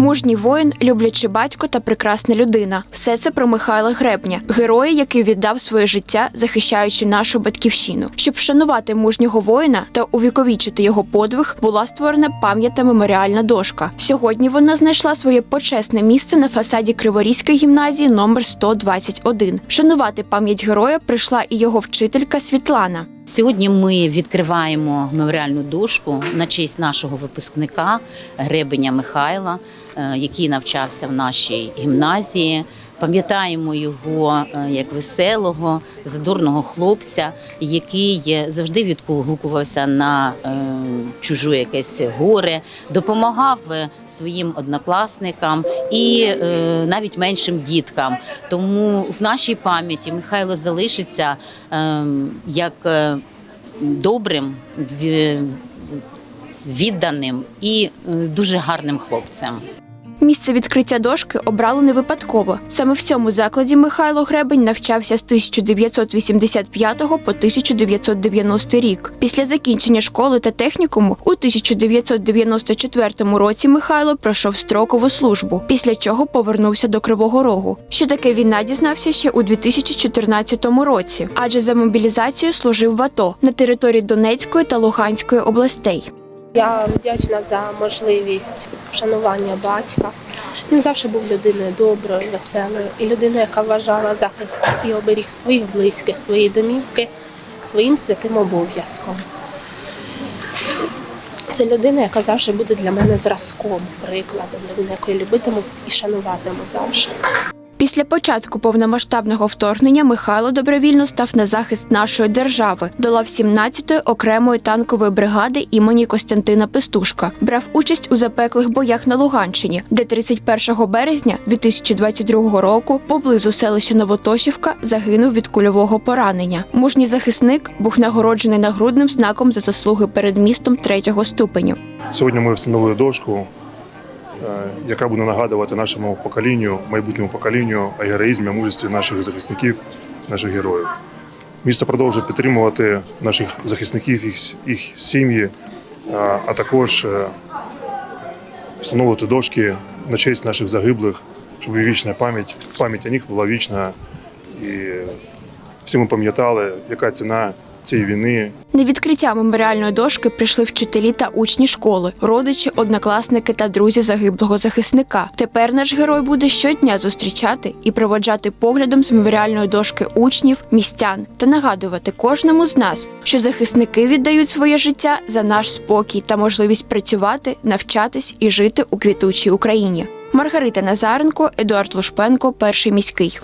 Мужній воїн, люблячий батько та прекрасна людина. Все це про Михайла Гребня, героя, який віддав своє життя, захищаючи нашу батьківщину. Щоб вшанувати мужнього воїна та увіковічити його подвиг, була створена пам'ятна меморіальна дошка. Сьогодні вона знайшла своє почесне місце на фасаді Криворізької гімназії номер 121. Шанувати пам'ять героя прийшла і його вчителька Світлана. Сьогодні ми відкриваємо меморіальну дошку на честь нашого випускника Гребеня Михайла, е, який навчався в нашій гімназії. Пам'ятаємо його е, як веселого, задорного хлопця, який завжди відгукувався на е, чужу якесь горе, допомагав своїм однокласникам і навіть меншим діткам. Тому в нашій пам'яті Михайло залишиться е, як добрим, ві- відданим і е, дуже гарним хлопцем. Місце відкриття дошки обрали не випадково. Саме в цьому закладі Михайло Гребень навчався з 1985 по 1990 рік. Після закінчення школи та технікуму у 1994 році Михайло пройшов строкову службу, після чого повернувся до Кривого Рогу. Що таке війна дізнався ще у 2014 році, адже за мобілізацію служив в АТО на території Донецької та Луганської областей. Я вдячна за можливість вшанування батька. Він завжди був людиною доброю, веселою і людиною, яка вважала захист і оберіг своїх близьких, свої домівки своїм святим обов'язком. Це людина, яка завжди буде для мене зразком, прикладом, людина, яку я любитиму і шануватиму завжди. Після початку повномасштабного вторгнення Михайло добровільно став на захист нашої держави, до лав 17-ї окремої танкової бригади імені Костянтина Пестушка. Брав участь у запеклих боях на Луганщині, де 31 березня 2022 року поблизу селища Новотошівка загинув від кульового поранення. Мужній захисник був нагороджений нагрудним знаком за заслуги перед містом третього ступеню. Сьогодні ми встановили дошку, яка буде нагадувати нашому поколінню, майбутньому поколінню о героїзмі, мужестві наших захисників, наших героїв. Місто продовжує підтримувати наших захисників, їх, їх сім'ї, а- а також е, встановлювати дошки на честь наших загиблих, щоб вічна пам'ять, пам'ять о них була вічна. І всі ми пам'ятали, яка ціна цієї війни, На відкриття меморіальної дошки прийшли вчителі та учні школи, родичі, однокласники та друзі загиблого захисника. Тепер наш герой буде щодня зустрічати і проводжати поглядом з меморіальної дошки учнів, містян та нагадувати кожному з нас, що захисники віддають своє життя за наш спокій та можливість працювати, навчатись і жити у квітучій Україні. Маргарита Назаренко, Едуард Лушпенко, перший міський.